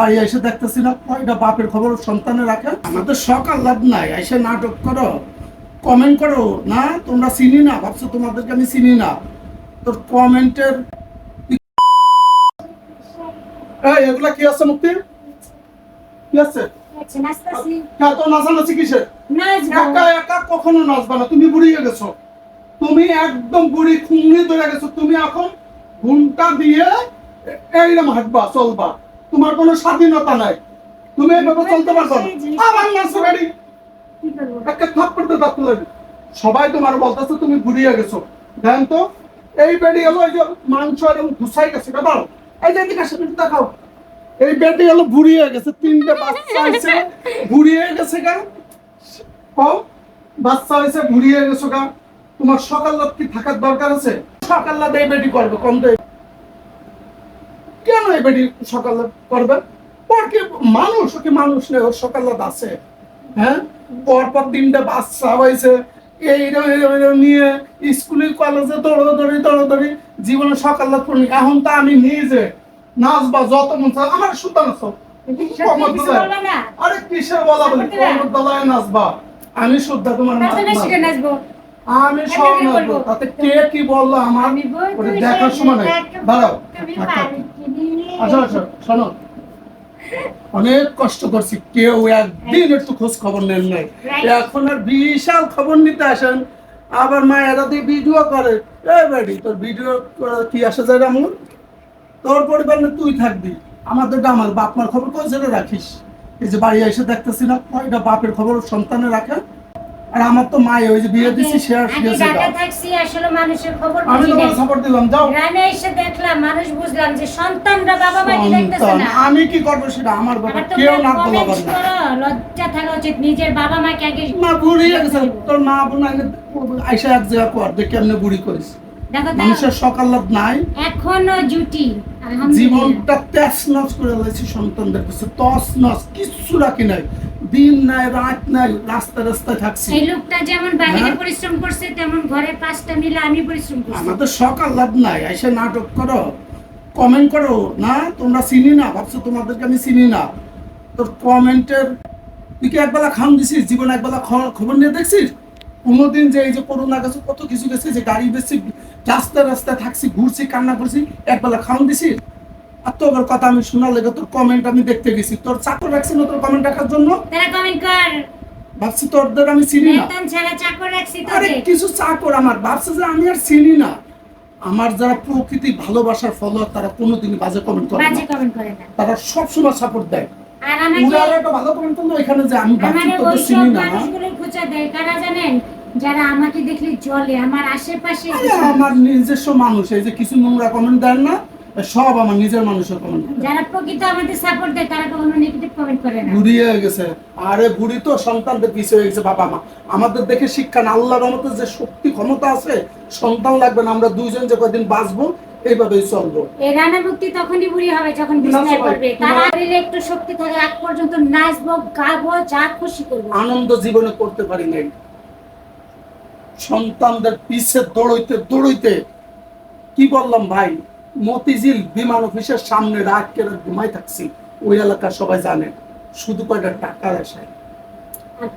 বাড়ি এসে দেখতেছি না কয়টা বাপের খবর সন্তানে রাখে আমাদের সকাল লাভ নাই এসে নাটক করো কমেন্ট করো না তোমরা চিনি না ভাবছ তোমাদেরকে আমি চিনি না। তোর কমেন্টের এগুলা কি আছে মুক্তি? কি আছে? আচ্ছা, কখনো নাচবা না তুমি বুড়িয়ে গেছো। তুমি একদম বুড়ি খুঁড়ি ধরে গেছো। তুমি এখন ঘুমটা দিয়ে এইরকম হাঁটবা চলবা। তোমার কোনো স্বাধীনতা নাই। তুমি এইভাবে চলতে পারছ না। আবার গাড়ি একটা থাপ্পড় দিয়ে দাঁত সবাই তোমার বলতেছে তুমি বুড়িয়ে গেছো। দেন তো এই বেডি হলো এই যে মাংস এরকম ঘুষাই গেছে কেমন এই যে এদিকে আসে দেখাও এই বেডি হলো বুড়িয়ে গেছে তিনটে বাচ্চা হয়েছে। বুড়িয়ে গেছে গা। কম বাচ্চা হয়েছে বুড়িয়ে গেছো গা। তোমার সকাল রাত কি থাকার দরকার আছে? সকাল রাত এই বেডি করবে কম দেয় কেন বেডি সকাল করবে? মানুষ? ও কি মানুষ নেই? ওর সকাল আছে হ্যাঁ? পরপর তিনটে বাচ্চা হয়েছে। এইরকম এইরকম এইরকম নিয়ে স্কুলে কলেজে দৌড়াদৌড়ি দৌড়াদৌড়ি জীবনে সকাল করি এখন তো আমি নিজে নাচবা যত মন আমার সুতা নাচো। সত্যি কিছু বলবা না? আরে কিসের বলা বলি? নাচবা। আমি শুদ্ধ তোমার। আমি সব নাচবো। তাতে কে কি বলল আমার? দেখার সময় নেই। দাঁড়াও। আসো আসো শোনো। অনেক কষ্ট করছি কেউ একদিন একটু খোঁজ খবর নেন নাই। এখন আর বিশাল খবর নিতে আসেন। আবার মায়েরা দিয়ে ভিডিও করে। এই বাড়ি তোর ভিডিও কি আসা যায় এমন তোর পরিবার না তুই থাকবি। আমাদের আমার বাপ মার খবর কই জেনে রাখিস? এই যে বাড়ি এসে দেখতেছি না কয়টা বাপের খবর সন্তানে রাখে? আর আমার তো ওই যে বিয়ে দিছি সে আর ঢাকা থাকছি, আসলে মানুষের খবর আমি বুঝি তোমার সাপোর্ট দিলাম যাও। গ্রামে এসে দেখলাম মানুষ বুঝলাম যে সন্তানরা বাবা দেখতেছে না। আমি কি করব সেটা আমার ব্যাপার কেউ না না। লজ্জা থাকা উচিত নিজের বাবা মাকে আগে মা বুড়ি গেছে তোর মা বোন আগে আইসা এক জায়গা কর দেখে বুড়ি করিস মানুষের সকাল লাভ নাই। এখনও জুটি জীবনটা তেস নস করে লাইছি সন্তানদের কাছে তস নস কিচ্ছু রাখি নাই। দিন নাই রাত নাই রাস্তা রাস্তা থাকছি। এই লোকটা যেমন বাইরে হ্যাঁ? পরিশ্রম করছে তেমন ঘরে পাঁচটা মিলে আমি পরিশ্রম করছি। আমাদের সকাল লাভ নাই এসে নাটক করো কমেন্ট করো না? তোমরা চিনি না ভাবছ তোমাদেরকে আমি চিনি না। তোর কমেন্টের তুই কি একবেলা খাম দিছিস? জীবন একবেলা খবর নিয়ে দেখছিস? কোনোদিন যে এই যে করোনা গেছে কত কিছু গেছে যে গাড়ি বেশি রাস্তায় রাস্তায় থাকছি ঘুরছি কান্না করছি একবেলা খাওয়ান দিছিস? আর তোর কথা আমি শোনার লেগে তোর কমেন্ট আমি দেখতে গেছি। তোর চাকর রাখছি না তোর কমেন্ট রাখার জন্য? তারা কমেন্ট কর। ভাবছি তোরদের আমি চিনি না। বেতন ছাড়া চাকর রাখছি আরে কিছু চাকর আমার। ভাবছে যে আমি আর চিনি না। আমার যারা প্রকৃতি ভালোবাসার ফলোয়ার তারা কোনোদিনই বাজে কমেন্ট করে বাজে না কমেন্ট করে না। তারা সাপোর্ট দেয়। আর আমাকে উনারা একটা ভালো কমেন্ট করল এখানে যে আমি ভাবছি তোদের চিনি না। মানুষগুলো খোঁচা দেয়। কারা জানেন? যারা আমাকে দেখলে জলে আমার আশেপাশে আমার নিজস্ব মানুষ। এই যে কিছু নোংরা কমেন্ট দেন না। সব আমার নিজের মানুষের কমেন্ট। যারা প্রকৃত আমাদের সাপোর্ট দেয় তারা কখনো নেগেটিভ কমেন্ট করে না। বুড়ি হয়ে গেছে। আরে বুড়ি তো সন্তানদের পিছিয়ে হয়ে গেছে বাবা মা। আমাদের দেখে শিক্ষা না আল্লাহর রহমতে যে শক্তি ক্ষমতা আছে সন্তান লাগবে না আমরা দুইজন যে কদিন বাঁচবো এইভাবেই চলবো। এই রানা মুক্তি তখনই বুড়ি হবে যখন বিছনায় পড়বে তার একটু শক্তি থাকে আগ পর্যন্ত নাচবো গাবো যা খুশি করব। আনন্দ জীবনে করতে পারি নাই। সন্তানদের পিছে দৌড়ইতে দৌড়ইতে কি বললাম ভাই? মতিঝিল বিমান অফিসের সামনে রাত কেটে ঘুমাই থাকছি। ওই এলাকার সবাই জানে শুধু কয়টা টাকা আসে।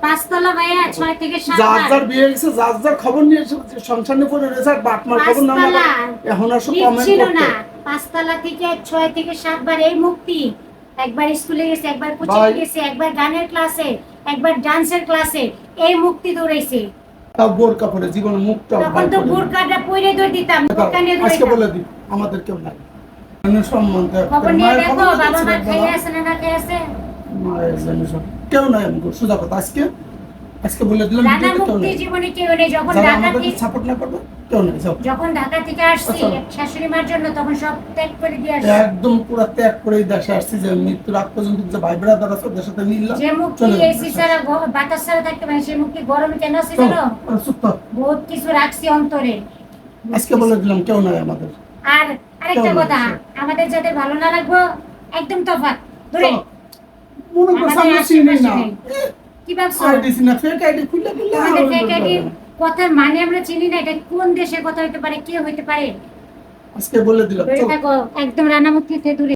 পাঁচতলা ভাইয়া ছয় থেকে সাত যার যার বিয়ে গেছে যার যার খবর নিয়ে সংসার নিয়ে পড়ে রয়েছে আর বাপ খবর না এখন আর সব কমেন্ট করতে। পাঁচতলা থেকে ছয় থেকে সাতবার এই মুক্তি। একবার স্কুলে গেছে একবার কোচিং গেছে একবার গানের ক্লাসে একবার ডান্সের ক্লাসে এই মুক্তি দৌড়াইছে। তাও বোরকা কাপড়ে জীবনে মুখটা তখন তো বোরকাটা পরে দৌড় দিতাম বোরকা নিয়ে আজকে বলে দিই আমাদের কেউ নাই মানে সম্মান। খবর নিয়ে দেখো বাবা মা খেয়ে আছে না না খেয়ে আছে। কেউ নাই আমি সোজা কথা আজকে আজকে বলে দিলাম রানা মুক্তি জীবনে কেউ নেই যখন ঢাকা থেকে সাপোর্ট না করবে কেউ নাই। যখন ঢাকা থেকে আসছি আচ্ছা। শাশুড়ি মার জন্য তখন সব ত্যাগ করে দিয়ে আসছি। একদম পুরো ত্যাগ করে দেশে আসছি যে মৃত্যুর আগ পর্যন্ত যে ভাই ব্রাদার আছে ওদের সাথে মিললাম যে মুক্তি এসি গ- বাতাস ছাড়া থাকতে পারে সেই মুক্তি গরমে কেন আছে জানো? চুপ বহুত কিছু রাখছি অন্তরে। আজকে বলে দিলাম কেউ নাই আমাদের। আর আরেকটা কথা আমাদের যাদের ভালো না লাগবো একদম তফাৎ। ধরে মনে করছে না। কি ভাবছ? কথার মানে আমরা চিনি না এটা কোন দেশের কথা হইতে পারে কে হইতে পারে? আজকে বলে দিলাম একদম রান্না থেকে দূরে।